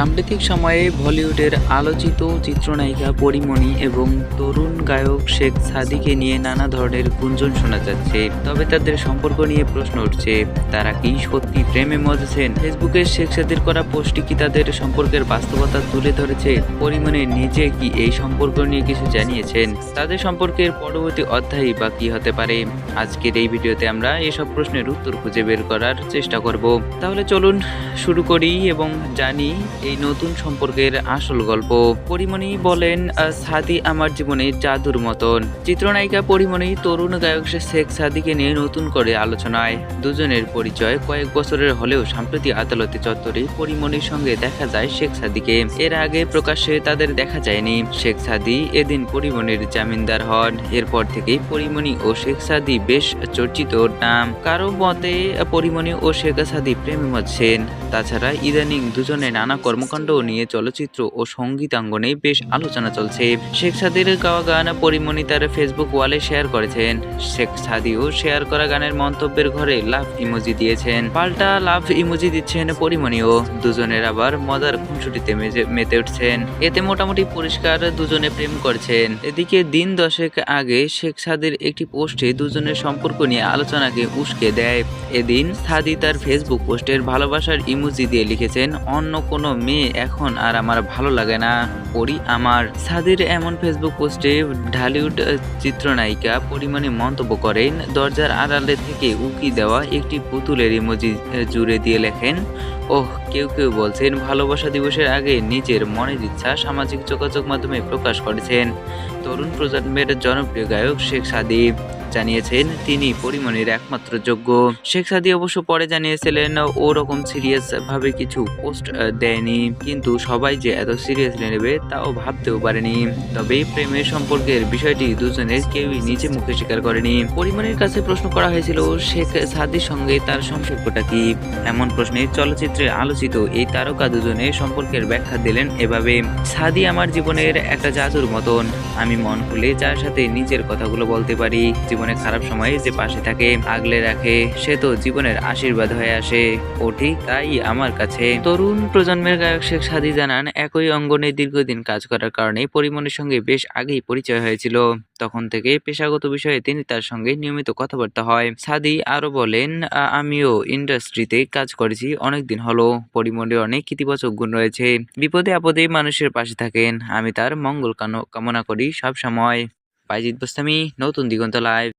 সাম্প্রতিক সময়ে বলিউডের আলোচিত চিত্রনায়িকা পরিমণি এবং তরুণ গায়ক শেখ সাদিকে নিয়ে নানা ধরনের গুঞ্জন শোনা যাচ্ছে। তবে তাদের সম্পর্ক নিয়ে প্রশ্ন উঠছে, তারা কি সত্যি প্রেমে মজেছেন ফেসবুকে শেখ সাদির করা পোস্টটি কি তাদের সম্পর্কের বাস্তবতা তুলে ধরেছে? পরিমণি নিজে কি এই সম্পর্ক নিয়ে কিছু জানিয়েছেন? তাদের সম্পর্কের পরবর্তী অধ্যায় বা কি হতে পারে? আজকের এই ভিডিওতে আমরা এসব প্রশ্নের উত্তর খুঁজে বের করার চেষ্টা করব। তাহলে চলুন শুরু করি এবং জানি এই নতুন সম্পর্কের আসল গল্প। পরিমণি বলেন সাদি আমার জীবনে জাদুর মতন। চিত্রনায়িকা পরিমণি তরুণ গায়ক শেখ সাদিকে নিয়ে নতুন করে আলোচনায়। দুজনের পরিচয় কয়েক বছরের হলেও সাম্প্রতিক আদালতে চত্বরে পরিমণির সঙ্গে দেখা যায় শেখ সাদিকে। এর আগে প্রকাশ্যে তাদের দেখা যায়নি। শেখ সাদি এদিন পরিমণির জামিনদার হন। এরপর থেকেই পরিমণি ও শেখ সাদি বেশ চর্চিত নাম। কারও মতে, পরিমণি ও শেখ সাদি প্রেমে মজছেন তাছাড়া ইদানিং দুজনে নানা কর্মকাণ্ড নিয়ে চলচ্চিত্র ও সঙ্গীতাঙ্গনে বেশ আলোচনা চলছে। শেখ সাদির গাওয়া গান পরিমণি তার ফেসবুক ওয়ালে শেয়ার করেছেন। শেখ সাদিও শেয়ার করা গানের মন্তব্যের ঘরে লাভ ইমোজি দিয়েছেন। পাল্টা লাভ ইমোজি দিচ্ছেন পরিমণিও। দুজনের আবার মজার খুনসুটিতে মেতে উঠছেন। এতে মোটামুটি পরিষ্কার দুজনে প্রেম করছেন। এদিকে দিন দশেক আগে শেখ সাদির একটি পোস্টে দুজনের সম্পর্ক নিয়ে আলোচনাকে উস্কে দেয়। এদিন সাদি তার ফেসবুক পোস্টের ভালোবাসার ইমোজি দিয়ে লিখেছেন, অন্য কোনো মেয়ে এখন আর আমার ভালো লাগে না। পরি আমার। সাদির এমন ফেসবুক পোস্টে ঢালিউড চিত্রনায়িকা পরিমাণে মন্তব্য করেন। দরজার আড়ালে থেকে উকি দেওয়া একটি পুতুলের ইমোজি জুড়ে দিয়ে লেখেন, ওহ, কেউ কেউ বলছেন, ভালোবাসা দিবসের আগে নিজের মনের ইচ্ছা সামাজিক যোগাযোগ মাধ্যমে প্রকাশ করেছেন। তরুণ প্রজন্মের জনপ্রিয় গায়ক শেখ সাদি জানিয়েছেন, তিনি পরিমণির একমাত্র যোগ্য। শেখ সাদি অবশ্য পরে জানিয়েছিলেন, ওরকম সিরিয়াস ভাবে কিছু পোস্ট দেয়নি। কিন্তু সবাই যে এত সিরিয়াসলি নেবে, তাও ভাবতেও পারেনি। তবে প্রেমের সম্পর্কের বিষয়টি দুজনের কেউই নিজে মুখে স্বীকার করেনি। পরিমণির কাছে প্রশ্ন করা হয়েছিল, শেখ সাদির সঙ্গে তার সম্পর্কটা কি? এমন প্রশ্নে চলচ্চিত্রে আলোচিত এই তারকা দুজনে সম্পর্কের ব্যাখ্যা দিলেন এভাবে, সাদি আমার জীবনের একটা জাদুর মতন। আমি মন খুলে যার সাথে নিজের কথাগুলো বলতে পারি। জীবনে খারাপ সময়ে যে পাশে থাকে, আগলে রাখে, সে তো জীবনের আশীর্বাদ হয়ে আসে। ও ঠিক তাই আমার কাছে। তরুণ প্রজন্মের গায়ক শেখ সাদি জানান, একই অঙ্গনে দীর্ঘদিন কাজ করার কারণে পরিমণের সঙ্গে বেশ আগেই পরিচয় হয়েছিল। তখন থেকে পেশাগত বিষয়ে তিনি তার সঙ্গে নিয়মিত কথাবার্তা হয়। সাদি আরও বলেন, "আ- আমিও ইন্ডাস্ট্রিতে কাজ করেছি অনেকদিন হলো। পরিমণের অনেক ইতিবাচক গুণ রয়েছে। বিপদে আপদে মানুষের পাশে থাকেন। আমি তার মঙ্গল কামনা করি সব সময় বাইজিৎ বোস্তামি নতুন দিগন্ত লাইভ